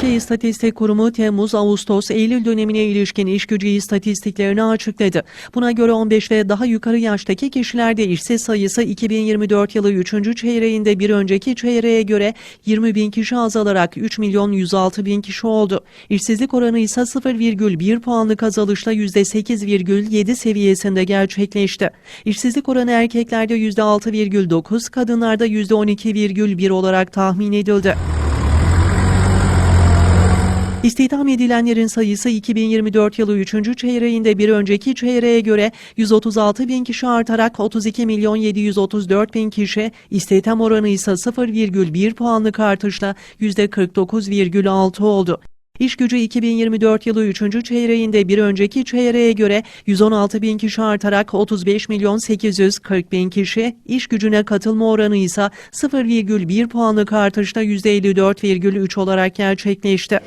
Türkiye İstatistik Kurumu Temmuz-Ağustos Eylül dönemine ilişkin iş gücü istatistiklerini açıkladı. Buna göre 15 ve daha yukarı yaştaki kişilerde işsiz sayısı 2024 yılı 3. çeyreğinde bir önceki çeyreğe göre 20 bin kişi azalarak 3 milyon 106 bin kişi oldu. İşsizlik oranı ise 0,1 puanlık azalışla %8,7 seviyesinde gerçekleşti. İşsizlik oranı erkeklerde %6,9, kadınlarda %12,1 olarak tahmin edildi. İstihdam edilenlerin sayısı 2024 yılı 3. çeyreğinde bir önceki çeyreğe göre 136 bin kişi artarak 32 milyon 734 bin kişi, istihdam oranı ise 0,1 puanlık artışla %49,6 oldu. İş gücü 2024 yılı 3. çeyreğinde bir önceki çeyreğe göre 116 bin kişi artarak 35 milyon 840 bin kişi, iş gücüne katılma oranı ise 0,1 puanlık artışla %54,3 olarak gerçekleşti.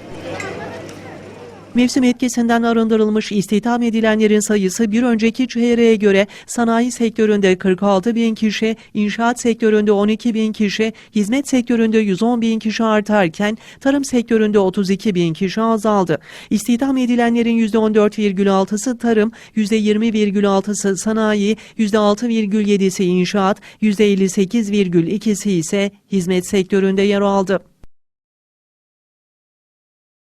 Mevsim etkisinden arındırılmış istihdam edilenlerin sayısı bir önceki çeyreğe göre sanayi sektöründe 46 bin kişi, inşaat sektöründe 12 bin kişi, hizmet sektöründe 110 bin kişi artarken tarım sektöründe 32 bin kişi azaldı. İstihdam edilenlerin %14,6'sı tarım, %20,6'sı sanayi, %6,7'si inşaat, %58,2'si ise hizmet sektöründe yer aldı.